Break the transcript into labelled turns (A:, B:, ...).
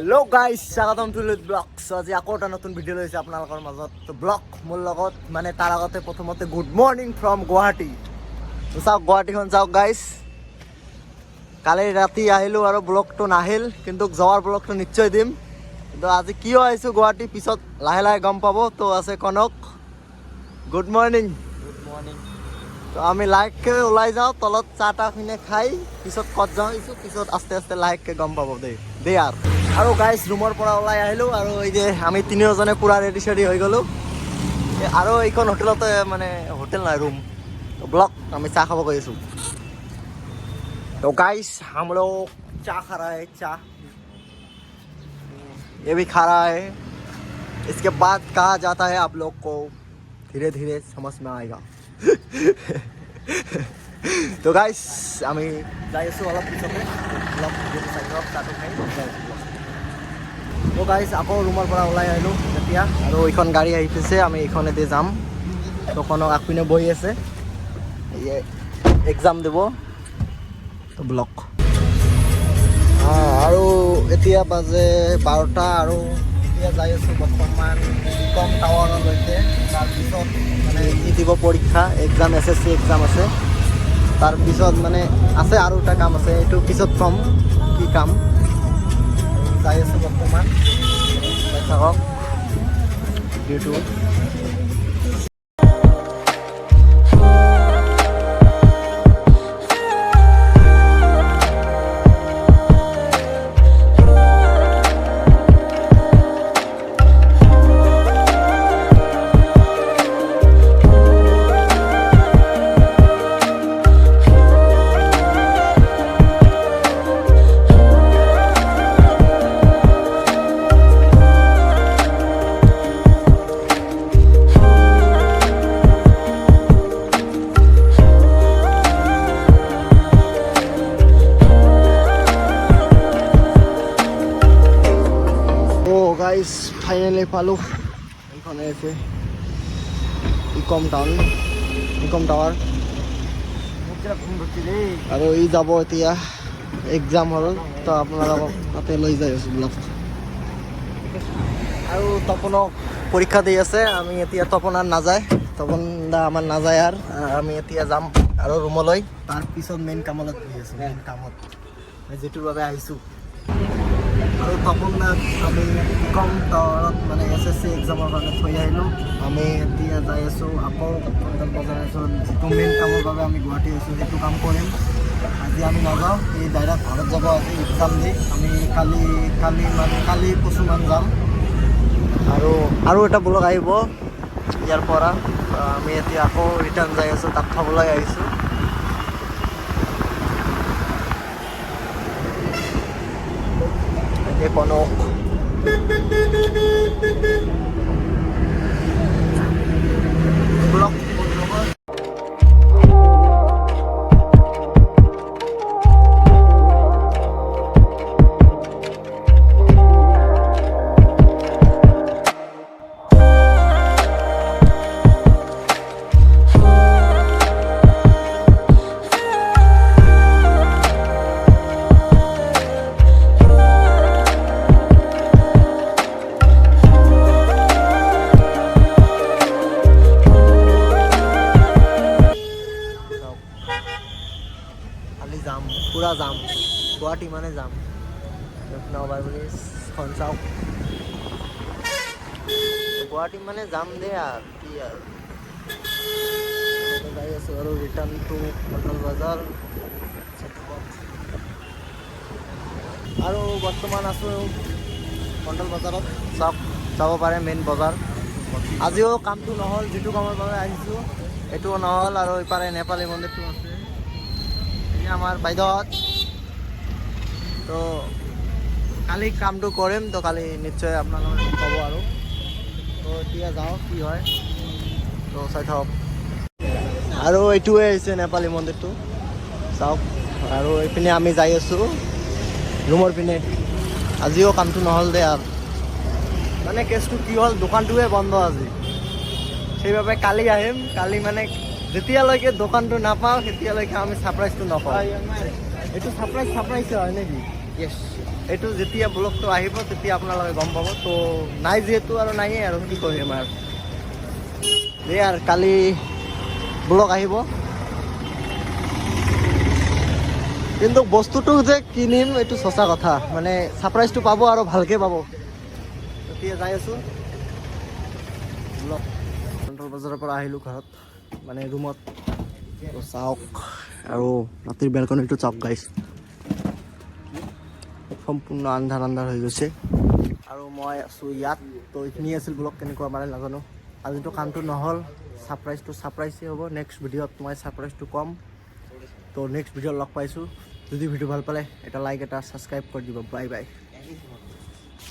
A: Hello' guys স্বাগতম to লুট ব্লগছ আজি আকৌ এটা নতুন ভিডিঅ' লৈছে আপোনালোকৰ মাজত। ব্লগ মোৰ লগত মানে তাৰ আগতে প্ৰথমতে গুড মৰ্ণিং ফ্ৰম গুৱাহাটী চাওক গুৱাহাটীখন চাওক গাইজ কালি ৰাতি আহিলোঁ আৰু ব্লগটো নাহিল কিন্তু যোৱাৰ ব্লগটো নিশ্চয় দিম। কিন্তু আজি কিয় আহিছোঁ গুৱাহাটী পিছত লাহে লাহে গম পাব। তো আছে Kanak. Good morning
B: good morning
A: তো আমি লাহেকৈ ওলাই যাওঁ তলত চাহ তাহ কিনে খাই পিছত ক'ত যাওঁ পিছত আস্তে আস্তে লাহেকৈ গম পাব দেই। দেই আৰু আৰু গাইজ ৰুমৰ পৰা ওলাই আহিলোঁ আৰু এই যে আমি তিনিওজনে পূৰা ৰেডি চেডি হৈ গ'লোঁ এ, আৰু এইখন হোটেলতে মানে হোটেল নাই ৰুম ব্লক আমি চাহ খাব গৈ আছোঁ তো गाइस हम लोग चाय खा रहा है चाय ये भी खा रहा है इसके बाद कहा जाता है आप लोग को धीरे धीरे समझ में आएगा তো গাইস আমি যাই আছোঁ অলপ পিছতে অলপ ভিডিঅ'টো চাই লওক তাতো খাই যাই আছোঁ vlog। তো গাইস আকৌ ৰুমৰ পৰা ওলাই আহিলোঁ এতিয়া আৰু এইখন গাড়ী আহিছে আমি এইখনেদি যাম। দোকানৰ আগপিনে বহি আছে। এক্সাম দিব। তো ব্লক আৰু এতিয়া বাজে বাৰটা আৰু এতিয়া যাই আছোঁ বৰ্তমান কম টাৱাৰলৈকে। তাৰপিছত মানে ই দিব পৰীক্ষা exam S S C exam আছে। তাৰপিছত মানে আছে আৰু এটা কাম আছে, এইটো পিছত ক'ম কি কাম। যাই আছে বৰ্তমান। দেখা হোক ও পালো। এইখানে এসে ইকম টাউন, ইকম টাৱাৰ আৰু ই যাব এতিয়া। এক্সাম হ'ল, তো আপোনালোকক তাতে লৈ যাই আছোঁ ব্লগ। আৰু তপনক পৰীক্ষা দি আছে, আমি এতিয়া তপন আৰু নাযায়। তপন দা আমাৰ নাযায় আৰু আমি এতিয়া যাম আৰু ৰুমলৈ তাৰপিছত মেইন কামলৈ গৈ আছোঁ মেইন কামত। যিটোৰ বাবে আহিছোঁ। আৰু তপন আমি কম টাৱাৰত মানে এছ এছ চি এক্সামৰ কাৰণে থৈ আহিলোঁ। আমি এতিয়া যাই আছোঁ, আকৌ পল্টন বজাৰ আছোঁ। যিটো মেইন কামৰ বাবে আমি গুৱাহাটী আছোঁ, সেইটো কাম কৰিম। আজি আমি নাযাওঁ, এই ডাইৰেক্ট ঘৰত যাব আজি এক্সাম দি। আমি কালি কালি মান, কালি পৰশুমান যাম। আৰু আৰু এটা ব্লগ আহিব, ইয়াৰ পৰা। আমি এতিয়া আকৌ ৰিটাৰ্ণ যাই আছোঁ তাক খাবলৈ আহিছোঁ। এই কনক পূৰা যাম। গুৱাহাটী মানে যাম। বুলি খন চাওক গুৱাহাটী মানে যাম দে আৰু, কি আৰু। যাই আছোঁ আৰু ৰিটাৰ্ণ টু পল্টন বজাৰ আৰু বৰ্তমান আছোঁ কণ্টল বজাৰত চাওক যাব পাৰে মেইন বজাৰ আজিও কামটো নহ'ল, যিটো কামৰ বাবে আহিছোঁ এইটোও নহ'ল আৰু ইপাৰে নেপালী মন্দিৰটো আছে। এই আমাৰ বাইদেউহঁত তো কালি কামটো কৰিম, তো কালি নিশ্চয় আপোনালোকে ক'ব আৰু। তো এতিয়া যাওঁ, কি হয়। তো চাই থাকক। আৰু এইটোৱে হৈছে নেপালী মন্দিৰটো। চাওক, আৰু এইপিনে আমি যাই আছোঁ। ৰুমৰ পিনে। আজিও কামটো নহ'ল দে আৰু। মানে কেছটো কি হ'ল দোকানটোৱে বন্ধ আজি। সেইবাবে কালি আহিম, কালি মানে যেতিয়ালৈকে দোকানটো নাপাওঁ তেতিয়ালৈকে আমি ছাৰপ্ৰাইজটো নাপাওঁ। এইটো ছাৰপ্ৰাইজ ছাৰপ্ৰাইজ হয় নেকি? য়েছ এইটো যেতিয়া ব্লগটো আহিব তেতিয়া আপোনালোকে গম পাব। তো নাই যিহেতু আৰু নাইয়ে আৰু কি কৰিম আৰু? আৰু কালি ব্লগ আহিব। কিন্তু বস্তুটো যে কিনিম এইটো সঁচা কথা। মানে ছাৰপ্ৰাইজটো পাব আৰু ভালকৈ পাব। এতিয়া যাই আছোঁ। ব্লগ বজাৰৰ পৰা আহিলোঁ ঘৰত। মানে ৰুমত চাওক, আৰু ৰাতিৰ বেলকনিটো চাওক গাইছ সম্পূৰ্ণ আন্ধাৰ আন্ধাৰ হৈ গৈছে। আৰু মই আছোঁ ইয়াত। তো এইখিনি আছিল ব্লগ কেনেকুৱা মানে নাজানো। আজিতো কামটো নহ'ল। ছাৰপ্ৰাইজটো ছাৰপ্ৰাইজেই হ'ব। নেক্সট ভিডিঅ'ত মই ছাৰপ্ৰাইজটো ক'ম। তো নেক্সট ভিডিঅ'ত লগ পাইছোঁ। যদি ভিডিঅ' ভালো পালে, এটা লাইক এটা ছাবস্ক্ৰাইব কৰি দিব। Bye bye